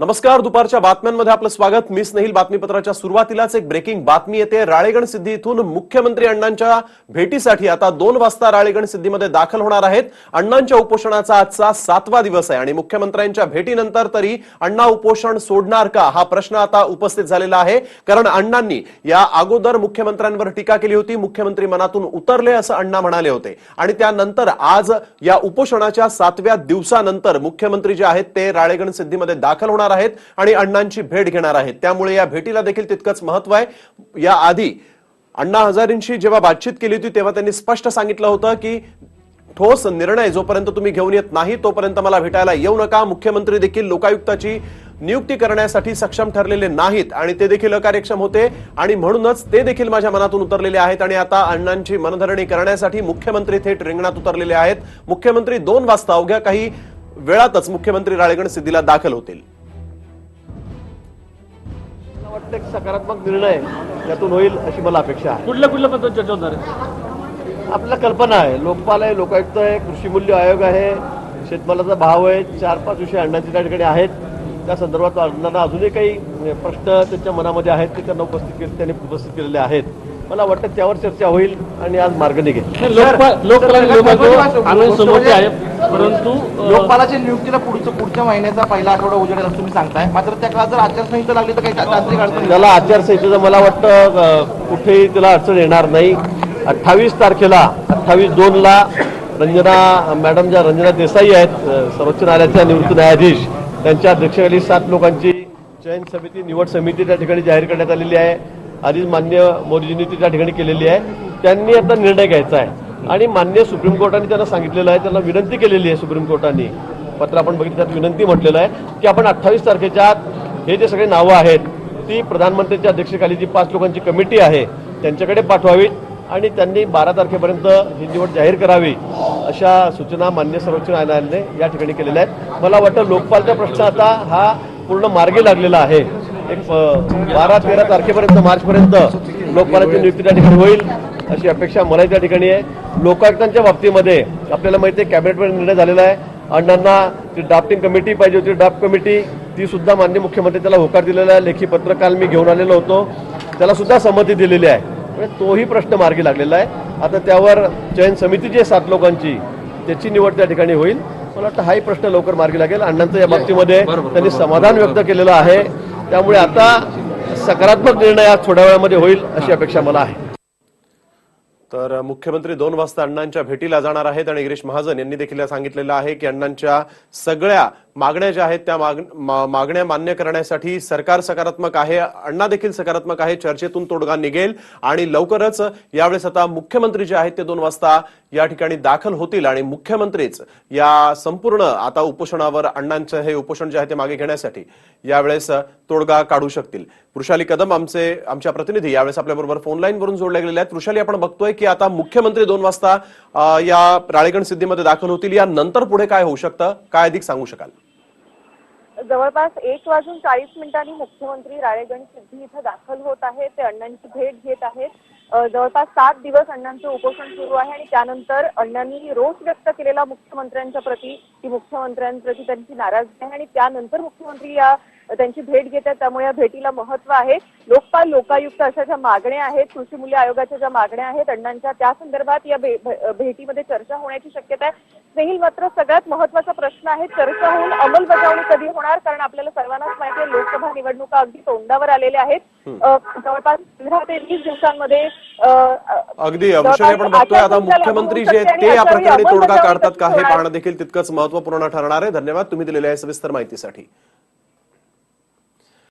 नमस्कार दुपारच्या बातम्यांमध्ये आपलं स्वागत. मी स्नेहिल बातमीपत्राच्या सुरुवातीलाच एक ब्रेकिंग बातमी येते. राळेगण सिद्धी इथून मुख्यमंत्री अण्णांच्या भेटीसाठी आता दोन वाजता राळेगण सिद्धीमध्ये दाखल होणार आहेत. अण्णांच्या उपोषणाचा आजचा सातवा दिवस आहे आणि मुख्यमंत्र्यांच्या भेटीनंतर तरी अण्णा उपोषण सोडणार का? हा प्रश्न आता उपस्थित झालेला आहे. कारण अण्णांनी या अगोदर मुख्यमंत्र्यांवर टीका केली होती. मुख्यमंत्री मनातून उतरले असं अण्णा म्हणाले होते. आणि त्यानंतर आज या उपोषणाच्या सातव्या दिवसानंतर मुख्यमंत्री जे आहेत ते राळेगण सिद्धीमध्ये दाखल होणार आहेत आणि अण्णांची भेट घेणार आहेत. त्यामुळे या भेटीला देखील तितकंच महत्त्व आहे. या आधी अण्णा हजारेंशी जेव्हा बातचीत केली होती तेव्हा त्यांनी स्पष्ट सांगितलं होतं की ठोस निर्णय जोपर्यंत तुम्ही घेऊन येत नाही तोपर्यंत मला भेटायला येऊ नका. मुख्यमंत्री देखील लोकायुक्ताची नियुक्ती करण्यासाठी सक्षम ठरलेले नाहीत आणि ते देखील अकार्यक्षम होते आणि म्हणूनच ते देखील माझ्या मनातून उतरलेले आहेत आणि आता अण्णांची मनधरणी करण्यासाठी मुख्यमंत्री थेट रिंगणात उतरलेले आहेत. मुख्यमंत्री दोन वाजता अवघ्या काही वेळातच मुख्यमंत्री राळेगण सिद्धीला दाखल होतील. एक सकारात्मक निर्णय यातून होईल अशी मला अपेक्षा आहे. कुठल्या कुठल्या पद्धतीत चर्चा होणार आहे? आपल्याला कल्पना आहे. लोकपाल आहे लोकायुक्त आहे कृषी मूल्य आयोग आहे शेतमालाचा भाव आहे चार पाच विषय अण्णांचे त्या ठिकाणी आहेत. त्या संदर्भात अण्णांना अजूनही काही प्रश्न त्यांच्या मनामध्ये आहेत ते त्यांना उपस्थित केले त्यांनी उपस्थित केलेले आहेत. मला वाटतं त्यावर चर्चा होईल आणि आज मार्ग निघेल. परंतु लोकपालाच्या नियुक्तीला पुढचं पुढच्या महिन्याचा पहिला आठवडा उजेडेल असं तुम्ही सांगताय. मात्र त्या काळात जर आचारसंहिता लागली तर काही तांत्रिक अडचणी त्याला आचारसंहितेचं मला वाटतं कुठेही त्याला अडचण येणार नाही. अठ्ठावीस तारखेला अठ्ठावीस दोनला रंजना मॅडम ज्या रंजना देसाई आहेत सर्वोच्च न्यायालयाच्या निवृत्त न्यायाधीश त्यांच्या अध्यक्षतेखाली सात लोकांची चयन समिती निवड समिती त्या ठिकाणी जाहीर करण्यात आलेली आहे. आधीच मान्य मोदीजींनी ती त्या ठिकाणी केलेली आहे. त्यांनी आता निर्णय घ्यायचा आहे. आणि मान्य सुप्रीम कोर्टाने त्यांना सांगितलेलं आहे त्यांना विनंती केलेली आहे सुप्रीम कोर्टाने. पत्र आपण बघितलं त्यात विनंती म्हटलेलं आहे की आपण अठ्ठावीस तारखेच्या आत हे जे सगळे नावं आहेत ती प्रधानमंत्र्यांच्या अध्यक्षतेखाली जी पाच लोकांची कमिटी आहे त्यांच्याकडे पाठवावीत आणि त्यांनी बारा तारखेपर्यंत ही निवड जाहीर करावी अशा सूचना मान्य सर्वोच्च न्यायालयाने या ठिकाणी केलेल्या आहेत. मला वाटतं लोकपालचा प्रश्न आता हा पूर्ण मार्गी लागलेला आहे. एक बारा तेरा तारखेपर्यंत मार्चपर्यंत लोकपालाची नियुक्ती त्या ठिकाणी होईल अशी अपेक्षा मला त्या ठिकाणी आहे. लोकायुक्तांच्या बाबतीमध्ये आपल्याला माहिती आहे कॅबिनेटमध्ये निर्णय झालेला आहे. अण्णांना ती ड्राफ्टिंग कमिटी पाहिजे होती ड्राफ्ट कमिटी ती सुद्धा मान्य मुख्यमंत्री त्याला होकार दिलेला आहे. लेखी पत्र काल मी घेऊन आलेलो होतो. त्याला सुद्धा संमती दिलेली आहे. म्हणजे तोही प्रश्न मार्गी लागलेला आहे. आता त्यावर चयन समिती जी आहे सात लोकांची त्याची निवड त्या ठिकाणी होईल. मला वाटतं हाही प्रश्न लवकर मार्गी लागेल. अण्णांचं या बाबतीमध्ये त्यांनी समाधान व्यक्त केलेलं आहे. त्यामुळे आता सकारात्मक निर्णय आज थोड्या वेळामध्ये होईल अशी अपेक्षा मला आहे. तर मुख्यमंत्री दोन वाजता अण्णांच्या भेटीला जाणार आहेत आणि गिरीश महाजन यांनी देखील सांगितलेलं आहे की अण्णांच्या सगळ्या मागण्या ज्या आहेत त्या माग- मागण्या मान्य करण्यासाठी सरकार सकारात्मक आहे अण्णा देखील सकारात्मक आहे चर्चेतून तोडगा निघेल आणि लवकरच यावेळेस आता मुख्यमंत्री जे आहेत ते दोन वाजता या ठिकाणी दाखल होतील आणि मुख्यमंत्रीच या संपूर्ण आता उपोषणावर अण्णांचं हे उपोषण जे आहे ते मागे घेण्यासाठी यावेळेस तोडगा काढू शकतील. वृषाली कदम आमचे आमच्या प्रतिनिधी यावेळेस आपल्याबरोबर फोन लाईन वरून जोडले गेलेले आहेत. वृषाली आपण बघतोय की आता मुख्यमंत्री दोन वाजता या राळेगण सिद्धीमध्ये दाखल होतील. या नंतर पुढे काय होऊ शकतं? काय अधिक सांगू शकाल? जवळपास एक वाजून चाळीस मिनिटांनी मुख्यमंत्री राळेगण सिद्धी इथं दाखल होत आहेत. ते अण्णांची भेट घेत आहेत. जवळपास सात दिवस अण्णांचं उपोषण सुरू आहे आणि त्यानंतर अण्णांनी रोष व्यक्त केलेला मुख्यमंत्र्यांच्या प्रती की मुख्यमंत्र्यांप्रती त्यांची नाराजगी आहे आणि त्यानंतर मुख्यमंत्री या त्यांची भेट घेत आहेत त्यामुळे या भेटीला महत्त्व आहे. लोकपाल लोकायुक्त अशा ज्या मागण्या आहेत कृषी मूल्य आयोगाच्या ज्या मागण्या आहेत अण्णांच्या त्या संदर्भात या भेटीमध्ये चर्चा होण्याची शक्यता आहे. स्नेहिल मात्र सगळ्यात महत्त्वाचा प्रश्न आहे चर्चा होऊन अंमलबजावणी कधी होणार? कारण आपल्याला सर्वांनाच माहिती आहे लोकसभा निवडणुका अगदी तोंडावर आलेल्या आहेत. जवळपास पंधरा ते वीस दिवसांमध्ये अगदी वृषाली आपण बघतोय आता मुख्यमंत्री जे आहेत ते या प्रकरणी तोडगा काढतात का हे? पाहणं देखील तितकंच महत्त्वपूर्ण ठरणार आहे धन्यवाद तुम्ही दिलेल्या सविस्तर माहितीसाठी